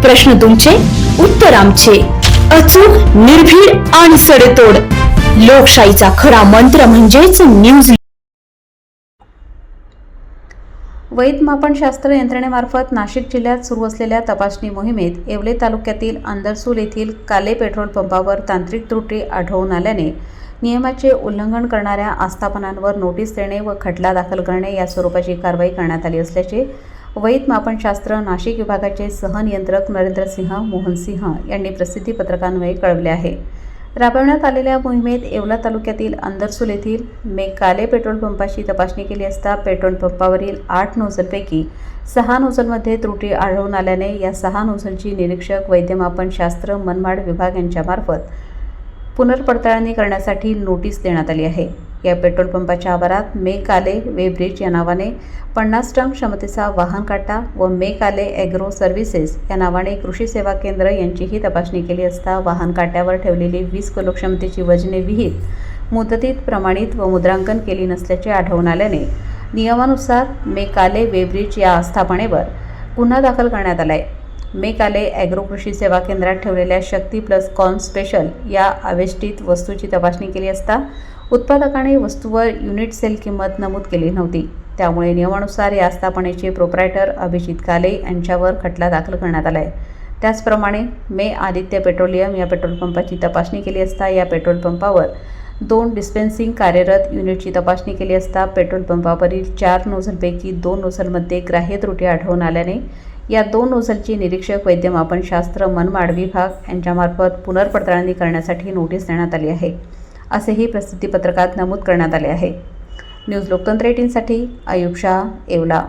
प्रश्न तुमचे उत्तर आमचे. अचूक निर्भीड आणि सडेतोड. लोकशाहीचा खरा मंत्र म्हणजेच न्यूज वैध शास्त्र यंत्रणेमार्फत नाशिक जिल्ह्यात सुरू असलेल्या तपासणी मोहिमेत येवले तालुक्यातील अंदरसूल येथील काले पेट्रोल पंपावर तांत्रिक त्रुटी आढळून आल्याने नियमाचे उल्लंघन करणाऱ्या आस्थापनांवर नोटीस देणे व खटला दाखल करणे या स्वरूपाची कारवाई करण्यात आली असल्याचे वैध मापनशास्त्र नाशिक विभागाचे सहनियंत्रक नरेंद्र सिंह यांनी प्रसिद्धी पत्रकान्वये कळवले आहे. राबवण्यात आलेल्या मोहिमेत येवला तालुक्यातील अंदरसूल येथील मे काले पेट्रोल पंपाची तपासणी केली असता पेट्रोल पंपावरील आठ नोझलपैकी सहा नोझलमध्ये त्रुटी आढळून आल्याने या सहा नोझलची निरीक्षक वैद्यमापनशास्त्र मनमाड विभाग यांच्यामार्फत पुनर्पडताळणी करण्यासाठी नोटीस देण्यात आली आहे. या पेट्रोल पंपाच्या आवारात मे काले वे ब्रिज या नावाने पन्नास टन क्षमतेचा वाहन काटा व मे काले ॲग्रो सर्व्हिसेस या नावाने कृषी सेवा केंद्र यांचीही तपासणी केली असता वाहन काट्यावर ठेवलेली वीस किलो क्षमतेची वजने विहित मुदतीत प्रमाणित व मुद्रांकन केली नसल्याचे आढळून आल्याने नियमानुसार मे काले वे ब्रिज या आस्थापनेवर गुन्हा दाखल करण्यात आला आहे मेकाले ॲग्रो कृषी सेवा केंद्रात ठेवलेल्या शक्ती प्लस कॉन स्पेशल या अवेष्टित वस्तूची तपासणी केली असता उत्पादकाने वस्तूवर युनिट सेल किंमत नमूद केली नव्हती. त्यामुळे नियमानुसार या आस्थापनेचे प्रोप्रायटर अभिजित काले यांच्यावर खटला दाखल करण्यात आला आहे त्याचप्रमाणे मे आदित्य पेट्रोलियम या पेट्रोल पंपाची तपासणी केली असता या पेट्रोल पंपावर दोन डिस्पेन्सिंग कार्यरत युनिटची तपासणी केली असता पेट्रोल पंपावरील चार नोझलपैकी दोन नोझलमध्ये ग्राह्य त्रुटी आढळून आल्याने या दोन नोझलची निरीक्षक वैद्यमापनशास्त्र मनमाड विभाग यांच्यामार्फत पुनर्पडताळणी करण्यासाठी नोटीस देण्यात आली आहे. असेही प्रसिद्धीपत्रकात नमूद करण्यात आले आहे न्यूज लोकतंत्र एटीनसाठी आयुब शाह येवला